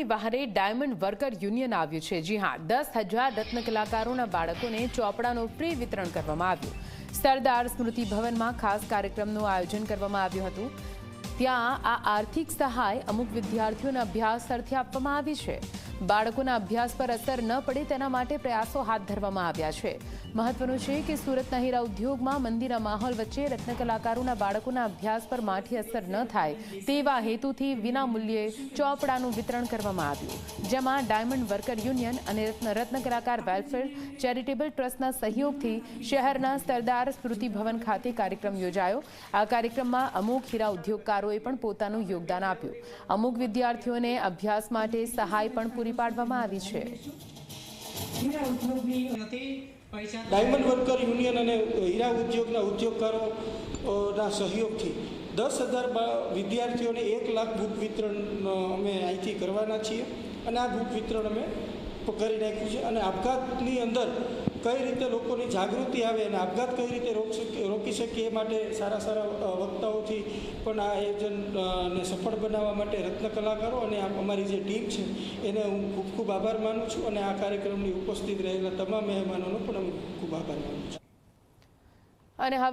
વિદ્યાર્થીઓની બહારે diamond worker union આવ્યું છે. જી હા, દસ હજાર રત્ન કલાકારોના બાળકોને ચોપડાનું ફ્રી વિતરણ કરવામાં આવ્યું. સરદાર સ્મૃતિ ભવનમાં ખાસ કાર્યક્રમનું આયોજન કરવામાં આવ્યું હતું. ત્યાં આ આર્થિક સહાય અમુક વિદ્યાર્થીઓના અભ્યાસ અર્થે આપવામાં આવી છે. બાળકોના અભ્યાસ પર અસર ન પડે તેના માટે પ્રયાસો હાથ ધરવામાં આવ્યા છે. મહત્વનું છે કે સુરતના હીરા ઉદ્યોગમાં મંદિરના માહોલ વચ્ચે રત્ન કલાકારોના બાળકોના અભ્યાસ પર માઠી અસર ન થાય તેવા હેતુથી વિના મૂલ્યે ચોપડાનું વિતરણ કરવામાં આવ્યું. જેમાં ડાયમંડ વર્કર યુનિયન અને રત્ન રત્ન કલાકાર વેલફેર ચેરિટેબલ ટ્રસ્ટના સહયોગથી શહેરના સરદાર સ્મૃતિ ભવન ખાતે કાર્યક્રમ યોજાયો. આ કાર્યક્રમમાં અમુક હીરા ઉદ્યોગકારોએ પણ પોતાનું યોગદાન આપ્યું. અમુક વિદ્યાર્થીઓને અભ્યાસ માટે સહાય પણ પૂરી પાડવામાં આવી છે. ડાયમંડ વર્કર યુનિયન અને હીરા ઉદ્યોગના ઉદ્યોગકારોના સહયોગથી દસ હજાર વિદ્યાર્થીઓને એક લાખ બુક વિતરણ અમે અહીંથી કરવાના છીએ. અને આ બુક વિતરણ અમે કરી નાખ્યું છે અને આપઘાતની અંદર કઈ રીતે લોકોની જાગૃતિ આવે અને આપઘાત કઈ રીતે રોક શકીએ એ માટે સારા સારા વક્તાઓથી પણ આ આયોજનને સફળ બનાવવા માટે રત્ન કલાકારો અને અમારી જે ટીમ છે એને હું ખૂબ ખૂબ આભાર માનું છું અને આ કાર્યક્રમની ઉપસ્થિત રહેલા તમામ મહેમાનોનો પણ હું ખૂબ આભાર માનું છું. અને હવે